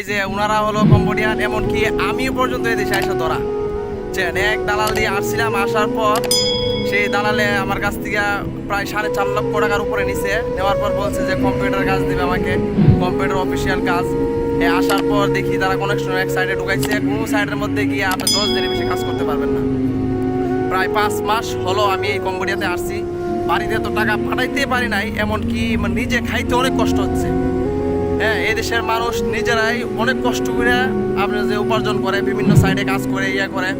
এই যে ওনারা হলো কম্বোডিয়ান, এমনকি আমিও পর্যন্ত এই দেশে ধরা। যে এক দালাল দিয়ে আসছিলাম, আসার পর সেই দালালে আমার কাছ থেকে প্রায় সাড়ে চার লক্ষ টাকার উপরে নিছে। নেওয়ার পর বলছে যে, কম্পিউটার কাজ দিবে আমাকে, কম্পিউটার অফিসিয়াল কাজ। আসার পর দেখি তারা কানেকশন এক সাইডে ঢুকাইছে, কোনো সাইডের মধ্যে গিয়ে আপনি দশ দিনের বেশি কাজ করতে পারবেন না। প্রায় পাঁচ মাস হলো আমি এই কম্বোডিয়াতে আসছি। বাড়িতে তো টাকা পাঠাইতে পারি নাই, এমনকি মানে নিজে খাইতে অনেক কষ্ট হচ্ছে। হ্যাঁ এই দেশের মানুষ নিজেরাই অনেক কষ্ট করে আপনার যে উপার্জন করে, বিভিন্ন সাইডে কাজ করে, ইয়া করে,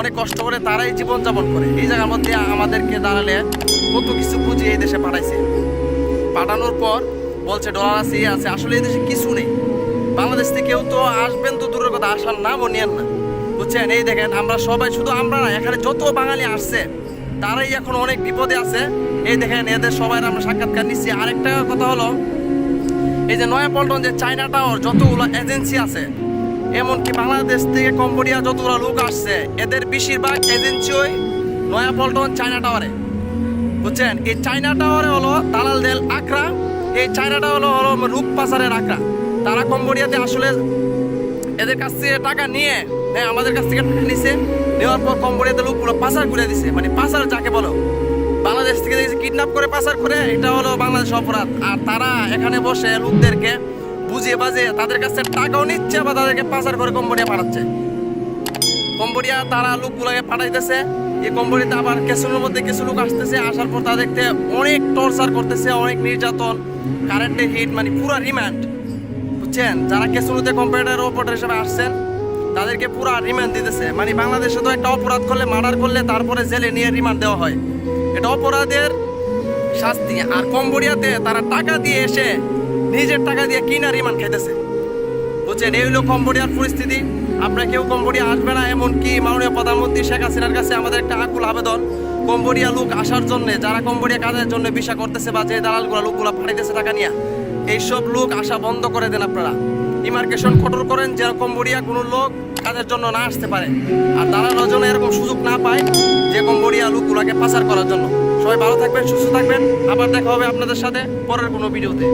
অনেক কষ্ট করে তারাই জীবনযাপন করে। এই জায়গার মধ্যে আমাদেরকে দাঁড়ালে কত কিছু বুঝিয়ে এই দেশে পাঠাইছে। পাঠানোর পর বলছে, ডলার আছে ইয়ে আছে। আসলে এই দেশে কিছু নেই। বাংলাদেশ থেকেও তো আসবেন তো দূরের কথা, আসার নামও নিয়েন না। বুঝছেন? এই দেখেন, আমরা সবাই শুধু আমরা না, এখানে যত বাঙালি আসছে, তারাই এখন অনেক বিপদে আছে। এই দেখেন, এদের সবাই আমরা সাক্ষাৎকার নিচ্ছি। আরেকটা কথা হলো এই যে নয়া পল্টন যে চায়না টাওয়ার, যতগুলো এজেন্সি আছে, এমনকি বাংলাদেশ থেকে কম্বোডিয়া যতগুলো লোক আসছে, এদের বেশিরভাগ এজেন্সি ওই নয়া পল্টন চায়না টাওয়ারে। বুঝছেন? এই চায়না টাওয়ারে হলো দালাল দেল আকরা এই চায়নাটা হলো হলো রূপ পাচারের আকরা তারা কম্বোডিয়াতে আসলে এদের কাছ থেকে টাকা নিয়ে হ্যাঁ আমাদের কাছ থেকে টাকা নিছে, নেওয়ার পর কম্বোডিয়াতে লোকগুলো পাচার করে দিছে। মানে পাচার যাকে বলো। কিডন্যাপ করে পাচার করে, এটা হলো বাংলাদেশ অপরাধ। আর তারা এখানে বসে লোকদেরকে বুঝিয়ে বাজে তাদের কাছে টাকাও নিচ্ছে বা তাদেরকে পাচার করে কম্বোডিয়া পাঠাচ্ছে। কম্বোডিয়া তারা লোকগুলোকে পাঠাইতেছে, এই কম্বোডিয়াতে আবার কেসুনের মধ্যে কিছু লোক আসতেছে, আসার পর তাদেরকে অনেক টর্চার করতেছে, অনেক নির্যাতন কারেন্টে হিট মানে পুরো রিমান্ড বুঝছেন? যারা কেসুনুতে কম্পিউটার অপারেটর হিসেবে আসছেন, তাদেরকে পুরো রিমান্ড দিতেছে। মানে বাংলাদেশে তো একটা অপরাধ করলে মার্ডার করলে তারপরে জেলে নিয়ে রিমান্ড দেওয়া হয়। এটা অপরাধের শাস্তি। আর কম্বোডিয়াতে তারা টাকা দিয়ে এসে নিজের টাকা দিয়ে কিনা রিমান্ড খেতেছে বুঝছেন? এই হলো কম্বোডিয়ার পরিস্থিতি। আপনারা কেউ কম্বোডিয়া আসবে না, এমনকি মাননীয় প্রধানমন্ত্রী শেখ হাসিনার কাছে আমাদের একটা আকুল আবেদন। কম্বোডিয়া লোক আসার জন্য, যারা কম্বোডিয়া কাজের জন্য ভিসা করতেছে বা যে দালালগুলো, লোকগুলো পাঠাইতেছে টাকা নিয়ে, এইসব লোক আসা বন্ধ করে দেন আপনারা। ইমার্কেশন কঠোর করেন যে কম্বোডিয়া কোনো লোক কাজের জন্য না আসতে পারে। আর দালালরা যেন এরকম সুযোগ না পায় যে কম্বোডিয়া লোকগুলোকে পাচার করার জন্য। সবাই ভালো থাকবেন সুস্থ থাকবেন। আবার দেখা হবে আপনাদের সাথে পরের কোনো ভিডিওতে।